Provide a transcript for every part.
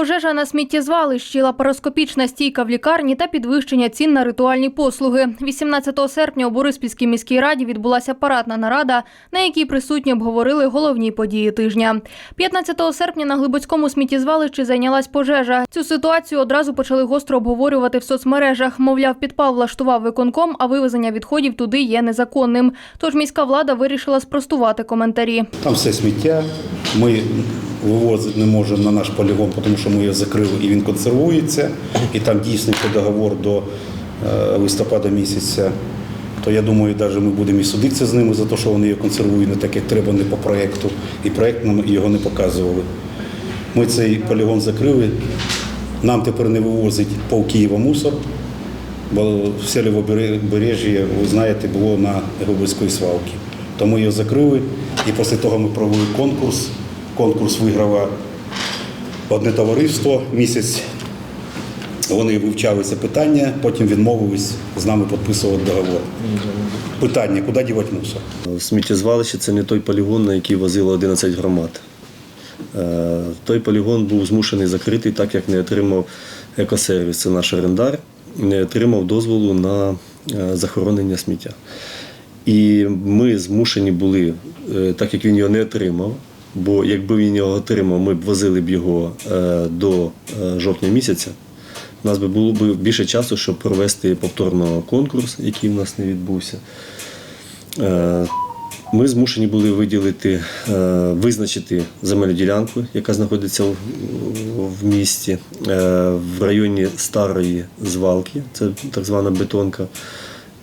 Пожежа на сміттєзвалищі, лапароскопічна стійка в лікарні та підвищення цін на ритуальні послуги. 18 серпня у Бориспільській міській раді відбулася парадна нарада, на якій присутні обговорили головні події тижня. 15 серпня на Глибоцькому сміттєзвалищі зайнялась пожежа. Цю ситуацію одразу почали гостро обговорювати в соцмережах. Мовляв, підпал влаштував виконком, а вивезення відходів туди є незаконним. Тож міська влада вирішила спростувати коментарі. Там все сміття. Ми вивозити не можемо на наш полігон, тому що ми його закрили і він консервується. І там дійсний договор до е, листопада місяця. То я думаю, навіть ми будемо і судитися з ними за те, що вони його консервують не так, як треба, не по проєкту. І проєкт нам його не показували. Ми цей полігон закрили. Нам тепер не вивозить пол Києва мусор, бо все лівобережжя, ви знаєте, було на Глибоцької свалки. Тому його закрили. І після того ми провели конкурс. Конкурс виграло одне товариство. Місяць вони вивчали це питання, потім відмовились з нами підписувати договор. Питання, куди дівати мусор? Сміттєзвалище це не той полігон, на який возило 11 громад. Е, Той полігон був змушений закритий, так як не отримав екосервіс, це наш орендар, не отримав дозволу на е, захоронення сміття. І ми змушені були, е, так як він його не отримав, бо якби він його отримав, ми б возили б його е, до е, жовтня місяця. У нас би було б більше часу, щоб провести повторно конкурс, який в нас не відбувся. Е, Ми змушені були виділити, визначити земельну ділянку, яка знаходиться в, місті, в районі старої звалки, це так звана бетонка.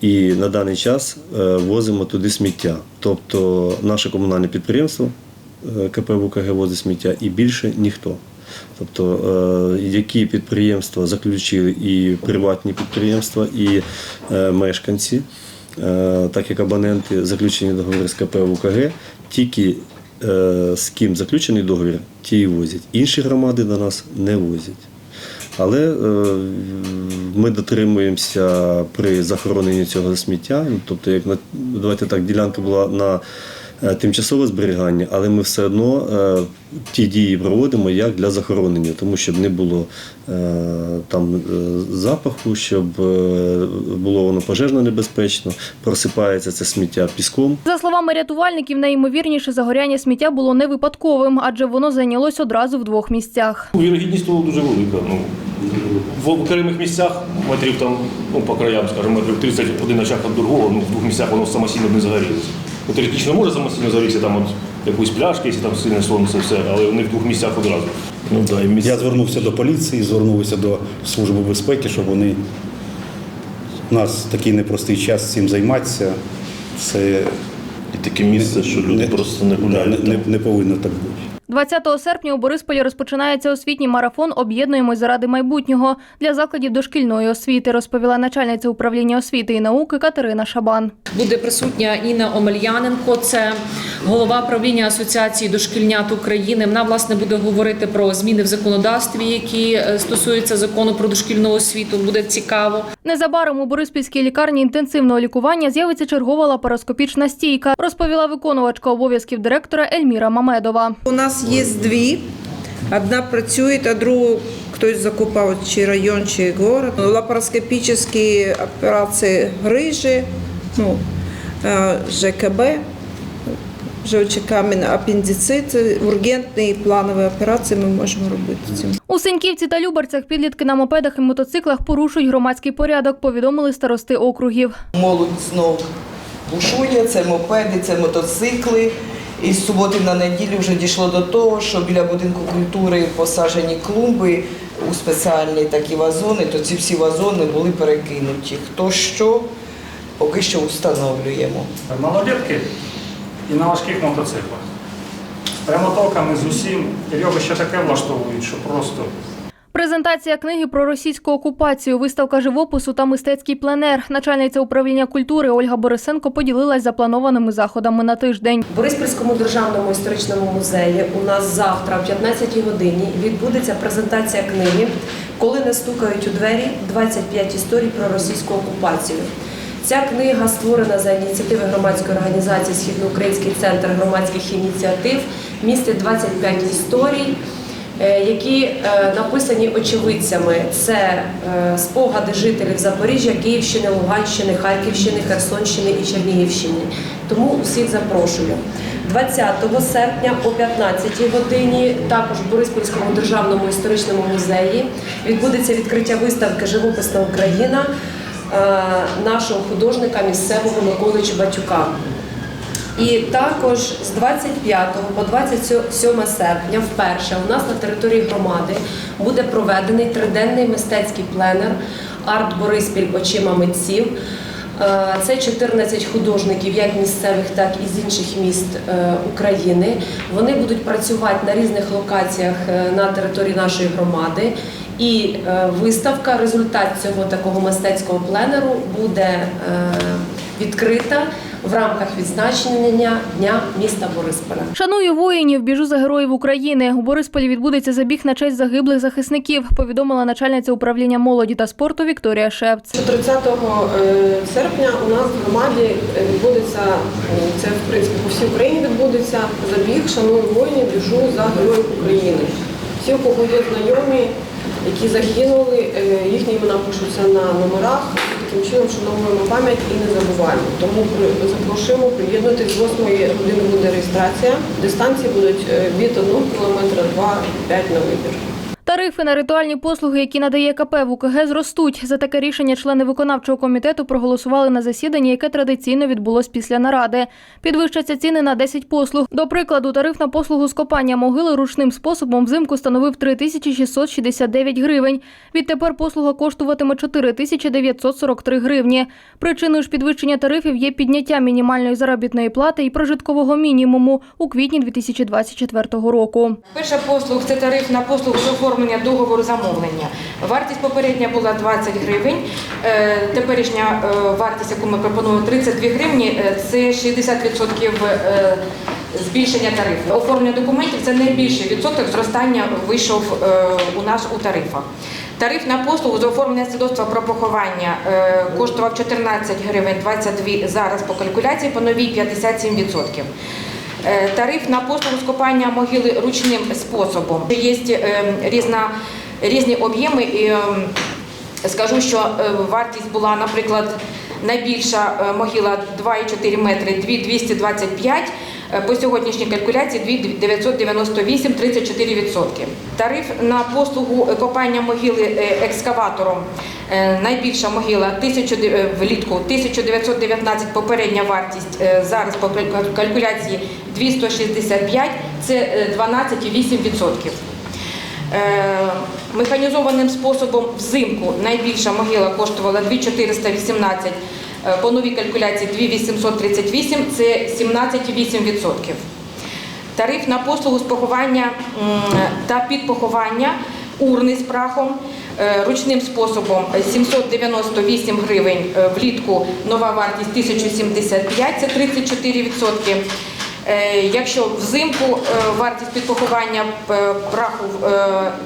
І на даний час возимо туди сміття. Тобто наше комунальне підприємство КП ВКГ возить сміття і більше ніхто. Тобто, е, які підприємства заключили і приватні підприємства, і е, мешканці, е, так як абоненти заключені договори з КП ВКГ, тільки з ким заключений договір, ті і возять. Інші громади до нас не возять. Але ми дотримуємося при захороненні цього сміття. Ну, Тобто, як на давайте так, ділянка була на тимчасове зберігання, але ми все одно е, ті дії проводимо як для захоронення, тому щоб не було е, там е, запаху, щоб е, було воно пожежно небезпечно, просипається це сміття піском. За словами рятувальників, найімовірніше загоряння сміття було не випадковим, адже воно зайнялось одразу в двох місцях. Ну, Вірогідність того дуже велика. Ну, в окремих місцях метрів там, ну, по краям, скажімо, метрів 30 один очаг від другого, ну, в двох місцях воно самостійно не загорілося. Ну, теоретично може самостійно загорітися там от якусь пляшки, якщо там сильне сонце, все, але вони в двох місцях одразу. Ну, да, і місця. Я звернувся до поліції, звернувся до Служби безпеки, щоб вони у нас такий непростий час цим займатися. Це І таке місце, що люди просто не да, гуляють. не, там. не, не повинно так бути. 20 серпня у Борисполі розпочинається освітній марафон Об'єднуємось заради майбутнього для закладів дошкільної освіти, розповіла начальниця управління освіти і науки Катерина Шабан. Буде присутня Інна Омельяненко, це голова правління Асоціації дошкільнят України. Вона власне буде говорити про зміни в законодавстві, які е, стосуються закону про дошкільну освіту. Буде цікаво. Незабаром у Бориспільській лікарні інтенсивного лікування з'явиться чергова лапароскопічна стійка, розповіла виконувачка обов'язків директора Ельміра Мамедова. У нас є дві. Одна працює, а другу хтось закупав чи район, чи город. Лапароскопічні операції грижі, ну, е, ЖКБ, жовчий апендицит, ургентні і планові операції ми можемо робити цим. У Синьківці та Любарцях підлітки на мопедах і мотоциклах порушують громадський порядок, повідомили старости округів. Молодь знов бушує, це мопеди, це мотоцикли. І з суботи на неділю вже дійшло до того, що біля будинку культури посаджені клумби у спеціальні такі вазони, то ці всі вазони були перекинуті. Хто що, поки що встановлюємо. малолетки і на важких мотоциклах. З прямотоками з усім. Його ще таке влаштовують, що просто Презентація книги про російську окупацію, виставка живопису та мистецький пленер. Начальниця управління культури Ольга Борисенко поділилась запланованими заходами на тиждень. В Бориспільському державному історичному музеї у нас завтра, о 15 годині, відбудеться презентація книги Коли не стукають у двері 25 історій про російську окупацію. Ця книга створена за ініціативи громадської організації Східноукраїнський центр громадських ініціатив, містить 25 історій. Е, які е, написані очевидцями. Це е, спогади жителів Запоріжжя, Київщини, Луганщини, Харківщини, Херсонщини і Чернігівщини. Тому усіх запрошую. 20 серпня о 15 годині також в Бориспільському державному історичному музеї відбудеться відкриття виставки Живописна Україна нашого художника місцевого Миколи Чубатюка. І також з 25 по 27 серпня вперше у нас на території громади буде проведений триденний мистецький пленер Арт Бориспіль очима митців. Е, Це 14 художників, як місцевих, так і з інших міст е, України. Вони будуть працювати на різних локаціях е, на території нашої громади. І виставка, результат цього такого мистецького пленеру буде відкрита в рамках відзначення Дня міста Борисполя. Шаную воїнів, біжу за героїв України. У Борисполі відбудеться забіг на честь загиблих захисників. Повідомила начальниця управління молоді та спорту Вікторія Шевц. 30 серпня у нас в громаді е, відбудеться, е, це в принципі по всій Україні відбудеться забіг «Шаную воїнів, біжу за героїв України. Всі, у кого є знайомі, які загинули, е, їхні імена пишуться на номерах. Таким чином вшановуємо пам'ять і не забуваємо. Тому запрошуємо приєднатися з 8 години буде реєстрація. Дистанції будуть е, від 1 кілометра 2-5 на вибір. Тарифи на ритуальні послуги, які надає КП в УКГ, зростуть. За таке рішення члени виконавчого комітету проголосували на засіданні, яке традиційно відбулось після наради. Підвищаться ціни на 10 послуг. До прикладу, тариф на послугу з копання могили ручним способом взимку становив 3669 гривень. Відтепер послуга коштуватиме 4943 гривні. Причиною ж підвищення тарифів є підняття мінімальної заробітної плати і прожиткового мінімуму у квітні 2024 року. Перша послуг це тариф на послугу з оформлення договору замовлення. Вартість попередня була 20 гривень. Е, Теперішня е, вартість, яку ми пропонуємо, 32 гривні, е, це 60% е, збільшення тарифу. Оформлення документів це найбільший відсоток зростання вийшов у нас у тарифах. Тариф на послугу з оформлення свідоцтва про поховання коштував 14 гривень 22 зараз по калькуляції, по новій 57%. Е, Тариф на послугу скопання могили ручним способом. Є е, різна, різні об'єми. І, е, скажу, що вартість була, наприклад, найбільша могила 2,4 метри 225, е, по сьогоднішній калькуляції 2998, 34%. Тариф на послугу копання могили екскаватором. Е, Найбільша могила 1000 де- е, влітку 1919, попередня вартість е, зараз по калькуляції 265, це е, 12,8%. Е, Механізованим способом взимку найбільша могила коштувала 2418, е, по новій калькуляції 2838, це 17,8%. Тариф на послугу з поховання та підпоховання урни з прахом е, ручним способом 798 гривень е, влітку, нова вартість 1075, це 34%. Е, Якщо взимку вартість підпоховання праху е,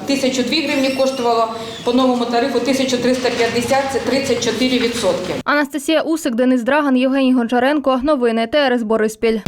1002 гривні коштувало, по новому тарифу 1350, це 34%. Анастасія Усик, Денис Драган, Євгеній Гончаренко. Новини ТРС Бориспіль.